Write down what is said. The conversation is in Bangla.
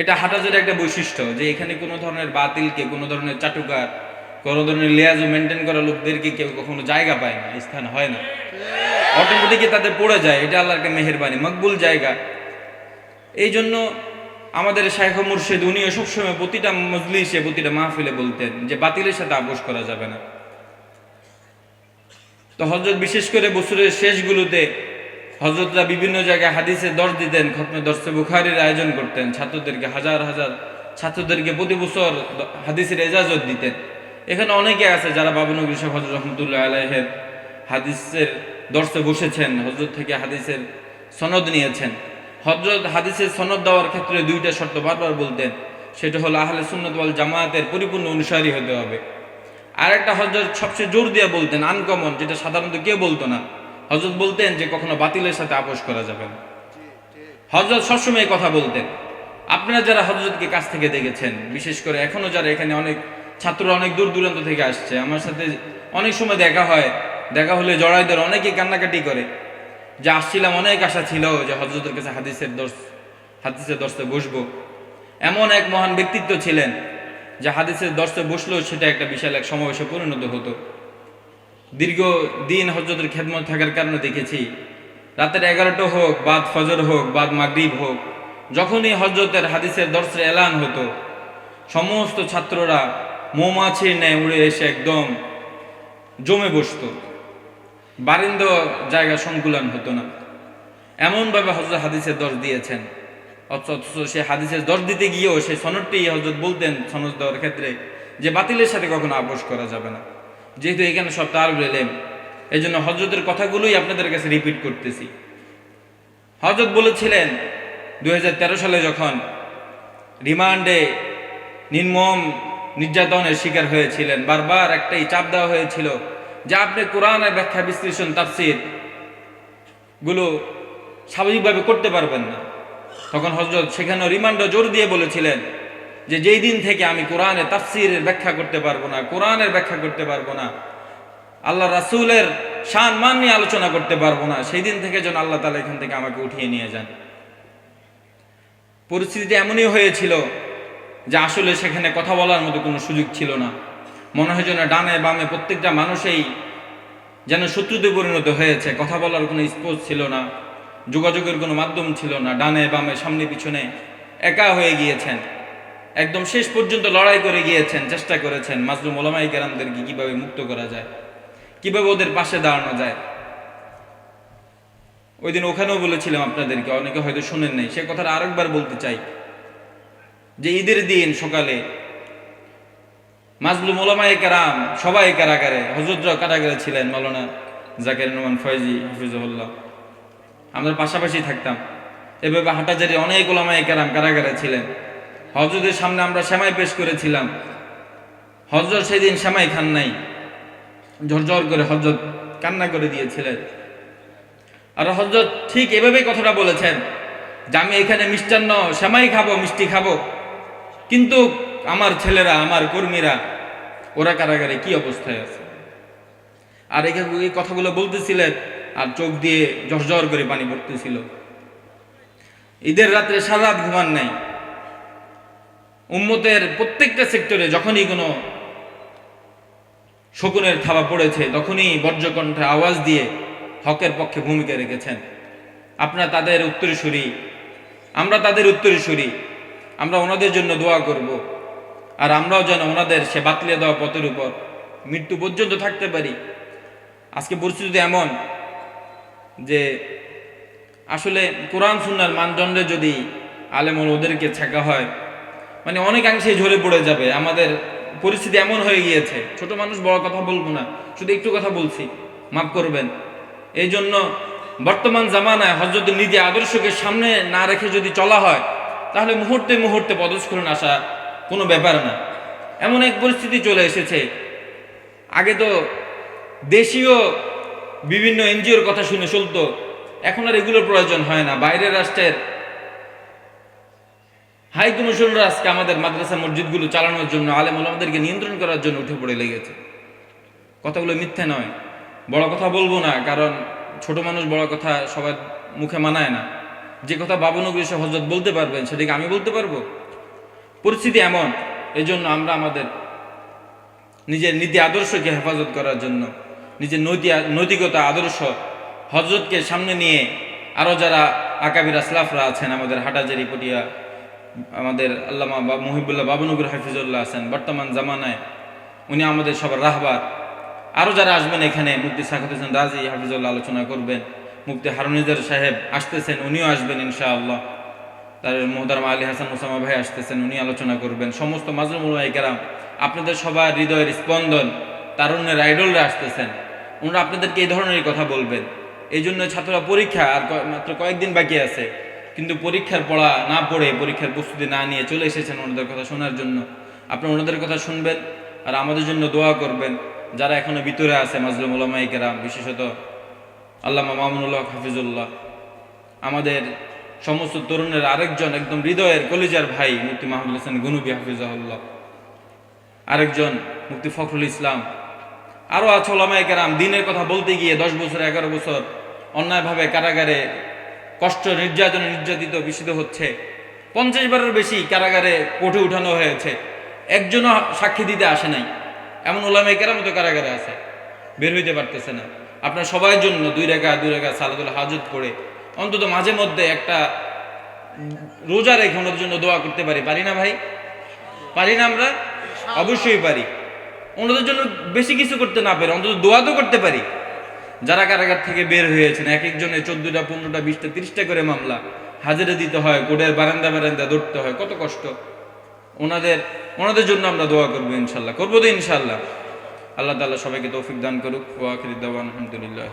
এটা হাটাজের একটা বৈশিষ্ট্য যে এখানে কোনো ধরনের বাতিলকে, কোনো ধরনের চাটুকার, কোনো ধরনের লেয়াজ মেনটেন করা লোকদেরকে কেউ কখনো জায়গা পায় না, স্থান হয় না। অটোমেটিকই তাদের পড়ে যায়, এটা আল্লাহর একটা মেহেরবানি, মকবুল জায়গা। এই জন্য আমাদের শাইখ মুর্শিদ উনিও সবসময় প্রতিটা মজলিসে, প্রতিটা মাহফিলে বলতেন যে বাতিলের সাথে আপোষ করা যাবে না। তো হজরত বিশেষ করে বছরের শেষগুলোতে হজরতরা বিভিন্ন জায়গায় হাদিসে দর্শ দিতেন, খতমে দর্শে বুখারির আয়োজন করতেন, ছাত্রদেরকে হাজার হাজার ছাত্রদেরকে প্রতি বছর হাদিসের এজাজত দিতেন। এখানে অনেকে আছে যারা বাবনগর সাহেব হজরত রহমতুল্লাহ আলাহের হাদিসের দর্শে বসেছেন হজরত থেকে হাদিসের সনদ নিয়েছেন। হজরত হাদিসের সনদ দেওয়ার ক্ষেত্রে দুইটা শর্ত বারবার বলতেন, সেটা হলো আহলে সুন্নত জামায়াতের পরিপূর্ণ অনুসারী হতে হবে। আর একটা হজরত সবচেয়ে জোর দিয়ে বলতেন আনকমন যেটা সাধারণত কেউ বলতো না। হজরত বলতেন যে কখনো বাতিলের সাথে আপোষ করা যাবে না। হজরত সবসময় কথা বলতেন। আপনারা যারা হজরতকে কাছ থেকে দেখেছেন, বিশেষ করে এখনও যারা এখানে অনেক ছাত্ররা অনেক দূর দূরান্ত থেকে আসছে, আমার সাথে অনেক সময় দেখা হয়, দেখা হলে জড়াইদের অনেকেই কান্নাকাটি করে। যে আসছিলাম, অনেক আশা ছিল যে হজরতের কাছে হাদিসের দর্শ, হাদিসের দর্শে বসবো। এমন এক মহান ব্যক্তিত্ব ছিলেন, যে হাদিসের দর্শে বসলেও সেটা একটা বিশাল এক সমাবেশে পরিণত হতো। দীর্ঘ দিন হজরতের খেদমত থাকার কারণে দেখেছি, রাতের এগারোটা হোক, বাদ ফজর হোক, বাদ মাগরিব হোক, যখনই হজরতের হাদিসের দর্শে এলান হতো, সমস্ত ছাত্ররা মৌমাছির ন্যায় উড়ে এসে একদম জমে বসত। বারিন্দ জায়গা সংকুলন হতো না। এমনভাবে হজরত হাদিসের দর দিয়েছেন। অথচ সে হাদিসের দর দিতে গিয়েও সেই সনদটি হজরত বলতেন সনদ দেওয়ার ক্ষেত্রে যে বাতিলের সাথে কখনো আপোষ করা যাবে না। যেহেতু এখানে সব তার এলেম এই জন্য হজরতের কথাগুলোই আপনাদের কাছে রিপিট করতেছি। হজরত বলেছিলেন দু হাজার তেরো সালে যখন রিমান্ডে নির্মম নির্যাতনের শিকার হয়েছিলেন, বারবার একটাই চাপ দেওয়া হয়েছিল যে আপনি কোরআনের ব্যাখ্যা, বিশ্লেষণ, তাফসিরগুলো স্বাভাবিকভাবে করতে পারবেন না। তখন হজরত সেখানে রিমান্ডও জোর দিয়ে বলেছিলেন যে যেই দিন থেকে আমি কোরআনে তাফসিরের ব্যাখ্যা করতে পারব না, কোরআনের ব্যাখ্যা করতে পারব না আল্লাহ রাসূলের শান মান নিয়ে আলোচনা করতে পারব না, সেই দিন থেকে যেন আল্লাহ তালা এখান থেকে আমাকে উঠিয়ে নিয়ে যান। পরিস্থিতিটা এমনই হয়েছিল যে আসলে সেখানে কথা বলার মতো কোনো সুযোগ ছিল না। মনে হয় যেন ডানে বামে প্রত্যেকটা মানুষেই যেন শত্রুতে পরিণত হয়েছে, কথা বলার কোনো স্পোজ ছিল না, যোগাযোগের কোনো মাধ্যম ছিল না, ডানে বামে, সামনে, পিছনে একা হয়ে গিয়েছেন। একদম শেষ পর্যন্ত লড়াই করে গিয়েছেন, চেষ্টা করেছেন। মাজলুম ওলামাই কেরামদেরকে কীভাবে মুক্ত করা যায়? কীভাবে ওদের পাশে দাঁড়ানো যায়? ওই দিন ওখানেও বলেছিলাম আপনাদেরকে, অনেকে হয়তো শুনেন নাই, সে কথাটা আরেকবার বলতে চাই। যে ঈদের দিন সকালে মাজলুম ওলামায়ে কেরাম সবাই কারাগারে হজরতরাও কারাগারে ছিলেন মৌলানা জাকের রহমান ফয়জি হাফিজুল্লাহ আমরা পাশাপাশি থাকতাম। এভাবে হাটাজারি অনেক ওলামায়ে কেরাম কারাগারে ছিলেন। হজরতের সামনে আমরা সেমাই পেশ করেছিলাম। হজরত সেদিন সেমাই খান নাই। ঝরঝর করে হজরত কান্না করে দিয়েছিলেন। আর হজরত ঠিক এভাবেই কথাটা বলেছেন যে, আমি এখানে মিষ্টান্ন, সেমাই খাব, মিষ্টি খাব। কিন্তু আমার ছেলেরা, আমার কর্মীরা, ওরা কারাগারে কি অবস্থায় আছে? আর এখানে এই কথাগুলো বলতেছিলেন আর চোখ দিয়ে ঝরঝর করে পানি পড়তেছিল। ঈদের রাত্রে সারা রাত ঘুমান নাই। উম্মতের প্রত্যেকটা সেক্টরে যখনই কোনো শকুনের থাবা পড়েছে, তখনই বজ্রকণ্ঠে আওয়াজ দিয়ে হকের পক্ষে ভূমিকা রেখেছেন। আপনারা তাদের উত্তরসূরি। আমরা তাদের উত্তরসূরি। আমরা ওনাদের জন্য দোয়া করব। আর আমরাও যেন ওনাদের সে বাতলে দেওয়া পথের উপর মৃত্যু পর্যন্ত থাকতে পারি। আজকে পরিস্থিতি এমন যে আসলে কোরআন সুন্নার মানদণ্ডে যদি আলেমন ওদেরকে ছেঁকা হয় মানে অনেকাংশে ঝরে পড়ে যাবে। আমাদের পরিস্থিতি এমন হয়ে গিয়েছে। ছোট মানুষ বড় কথা বলব না, শুধু একটু কথা বলছি, মাফ করবেন। এই জন্য বর্তমান জামানায় হজরত নিজে আদর্শকে সামনে না রেখে যদি চলা হয়, তাহলে মুহূর্তে মুহূর্তে পদস্খলন আসা কোনো ব্যাপার না। এমন এক পরিস্থিতি চলে এসেছে। আগে তো দেশীয় বিভিন্ন এনজিওর কথা শুনে চলতো, এখন আর এগুলোর প্রয়োজন হয় না। বাইরের রাষ্ট্রের হাই কমিশনরা আজকে আমাদের মাদ্রাসা মসজিদগুলো চালানোর জন্য আলেম আমাদেরকে নিয়ন্ত্রণ করার জন্য উঠে পড়ে লেগেছে। কথাগুলো মিথ্যে নয়। বড় কথা বলব না, কারণ ছোট মানুষ বড় কথা সবার মুখে মানায় না। যে কথা বাবনগরী সহ হজরত বলতে পারবেন সেটাকে আমি বলতে পারব? পরিস্থিতি এমন, এজন্য আমরা আমাদের নিজের নীতি আদর্শকে হেফাজত করার জন্য, নিজের নৈতি নৈতিকতা আদর্শ হজরতকে সামনে নিয়ে আরও যারা আকাবির আসলাফরা আছেন, আমাদের হাটাজারি পটিয়া আমাদের আল্লামা বা মহিবুল্লাহ বাবনুগুর হাফিজুল্লাহ আছেন। বর্তমান জামানায় উনি আমাদের সবার রাহবার। আরও যারা আসবেন এখানে, মুফতি সাখাত হোসেন রাজি হাফিজুল্লাহ আলোচনা করবেন। মুফতি হারুনিজার সাহেব আসতেছেন, উনিও আসবেন ইনশাআল্লাহ। তার মোহতারম আলী হাসান মুসামা ভাই আসতেছেন, উনি আলোচনা করবেন। সমস্ত মাজলুমুল কেরাম আপনাদের সবার হৃদয়ের স্পন্দন তারুণ্যের আইডলরা আসতেছেন। ওনারা আপনাদেরকে এই ধরনের কথা বলবেন। এই জন্য ছাত্ররা পরীক্ষা আর মাত্র কয়েকদিন বাকি আছে। কিন্তু পরীক্ষার পড়া না পড়ে পরীক্ষার প্রস্তুতি না নিয়ে চলে এসেছেন ওনাদের কথা শোনার জন্য। আপনি ওনাদের কথা শুনবেন আর আমাদের জন্য দোয়া করবেন যারা এখনও ভিতরে আছে মাজলুম ওলামাই কেরাম, বিশেষত আল্লামা মামুনুল্লাহ হাফিজুল্লাহ। আমাদের সমস্ত তরুণের আরেকজন একদম হৃদয়ের কলিজার ভাই মুফতি মাহমুদ হোসেন গুনুবি হাফিজাহুল্লাহ। আরেকজন মুক্তি ফখরুল ইসলাম। আরও আছে ওলামায়ে কেরাম, দিনের কথা বলতে গিয়ে দশ বছর, এগারো বছর অন্যায়ভাবে কারাগারে কষ্ট নির্যাতনে নির্যাতিত বিষিত হচ্ছে। পঞ্চাশ বারের বেশি কারাগারে কোর্টে উঠানো হয়েছে। একজনও সাক্ষী দিতে আসে নাই। এমন ওলামায়ে কেরাম তো কারাগারে আছে। বের হইতে পারতেছে না। আপনার সবার জন্য দুই রেখা দুই রেখা সালাদুল হাজত করে অন্তত মাঝে মধ্যে একটা রোজা রেখে ওনার জন্য দোয়া করতে পারি। পারি না ভাই? পারি না আমরা? অবশ্যই পারি। ওনাদের জন্য বেশি কিছু করতে না পারি, অন্তত দোয়া তো করতে পারি। যারা কারাগার থেকে বের হয়েছেন, এক একজনে চোদ্দটা, পনেরোটা, বিশটা, তিরিশটা করে মামলা হাজিরা দিতে হয়, কোর্টের বারান্দা বারান্দা ধরতে হয়, কত কষ্ট। ওনাদের ওনাদের জন্য আমরা দোয়া করব ইনশাল্লাহ, করব তো ইনশাল্লাহ। আল্লাহ তালা সবাইকে তৌফিক দান করুক। ওয়াখির দাওয়ান, আলহামদুলিল্লাহ।